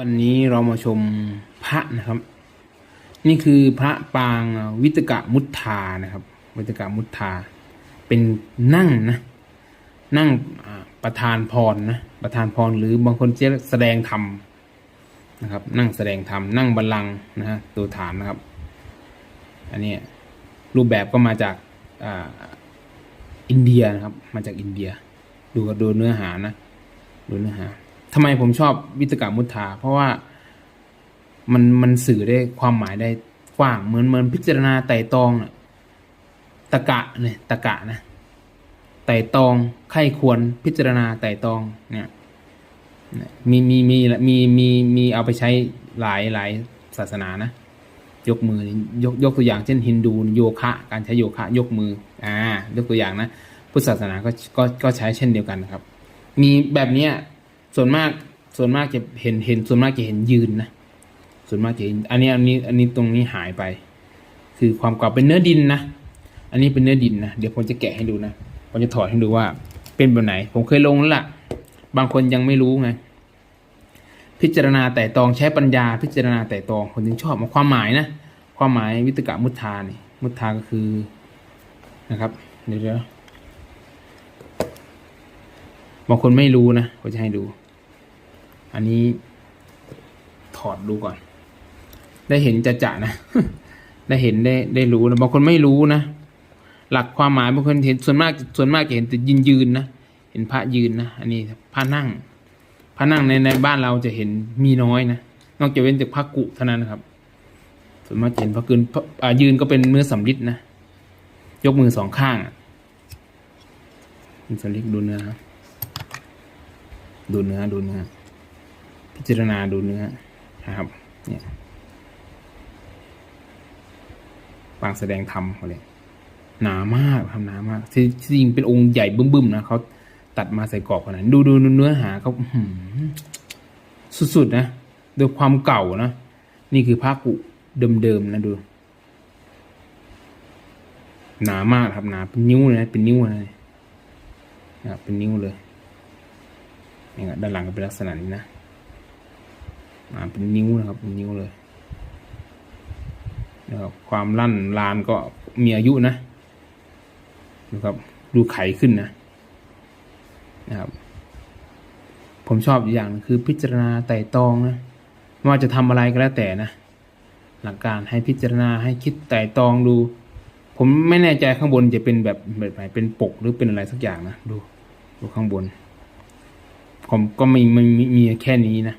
วันนี้เรามาชมพระนะครับ นี่คือพระปางวิตกะมุทธานะครับ วิตกะมุทธา เป็นนั่งนะนั่งประธานพรนะประธานพรหรือบางคนจะแสดงธรรมนะครับ นั่งแสดงธรรมนั่งบัลลังก์นะฮะตัวฐานนะครับ อันนี้รูปแบบก็มาจากออินเดียนะครับ มาจากอินเดีย ดูดูเนื้อหานะดูเนื้อหา ทำไมผมชอบวิตกามุทธาเพราะว่ามันมันสื่อได้ความหมายได้กว้างเหมือนเหมือนพิจารณาไต่ตองน่ะตะกะเนี่ยตะกะนะไต่ตองไข้ควรพิจารณาไต่ตองเนี่ยมีมีมีมีมีมีมีเอาไปใช้หลายหลายศาสนานะยกมือยกยกตัวอย่างเช่นฮินดูโยคะ การใช้โยคะ ยกมืออ่ายกตัวอย่างนะพุทธศาสนาก็ก็ก็ใช้เช่นเดียวกันครับ มีแบบเนี้ย ส่วนมากส่วนมากจะเห็นเห็น ส่วนมากจะเห็นยืนนะ ส่วนมากจะเห็น อันนี้อันนี้อันนี้ตรงนี้หายไป คือความเก่าเป็นเนื้อดินนะ อันนี้เป็นเนื้อดินนะ เดี๋ยวผมจะแกะให้ดูนะ ผมจะถอดให้ดูว่า เป็นแบบไหน ผมเคยลงแล้วล่ะ บางคนยังไม่รู้ไง พิจารณาแต่ตองใช้ปัญญา พิจารณาแต่ตองคนถึงชอบมาความหมายนะ ความหมายวิตกะมุทานี่มุทาก็คือนะครับ เดี๋ยวบางคนไม่รู้นะผมจะให้ดู อันนี้ถอดดูก่อน ได้เห็นจะจะนะ ได้เห็นได้ได้รู้นะบางคนไม่รู้นะ หลักความหมายบางคนเห็นส่วนมากส่วนมากจะเห็นแต่ยืนยืนนะ เห็นพระยืนนะ อันนี้พระนั่ง พระนั่งในในบ้านเราจะเห็นมีน้อยนะ นอกจากเว้นจากพระกุเท่านั้นนะครับ ส่วนมากเห็นพระกืนพระยืนก็เป็นเนื้อสำริดนะ ยกมือสองข้างเป็นสำริดดูเนื้อดูเนื้อดูเนื้อ พิจารณาดูเนื้อนะครับเนี่ยปางแสดงธรรมเขาเลยหนามากทำหนามากที่จริงเป็นองค์ใหญ่บึ้มๆนะเขาตัดมาใส่กรอบขนาดดูดูเนื้อหาเขาสุดๆนะดูความเก่านะนี่คือพระกุเดิมๆนะดู หนามากครับหนาเป็นนิ้วเลยนะเป็นนิ้วเลยนะเป็นนิ้วเลยนี่ครับด้านหลังก็เป็นลักษณะนี้นะ นาเป็นนิ้วนะครับเป็นนิ้วเลยนะครับความลั่นลานก็มีอายุนะนะครับ ดูไขขึ้นนะนะครับ ผมชอบอย่างคือพิจารณาไต่ตองนะไม่ว่าจะทำอะไรก็แล้วแต่นะหลักการให้พิจารณาให้คิดไต่ตองดู ผมไม่แน่ใจข้างบนจะเป็นแบบแบบไหนเป็นปกหรือเป็นอะไรสักอย่างนะดูดูข้างบนผมก็ไม่ไม่มีแค่นี้นะ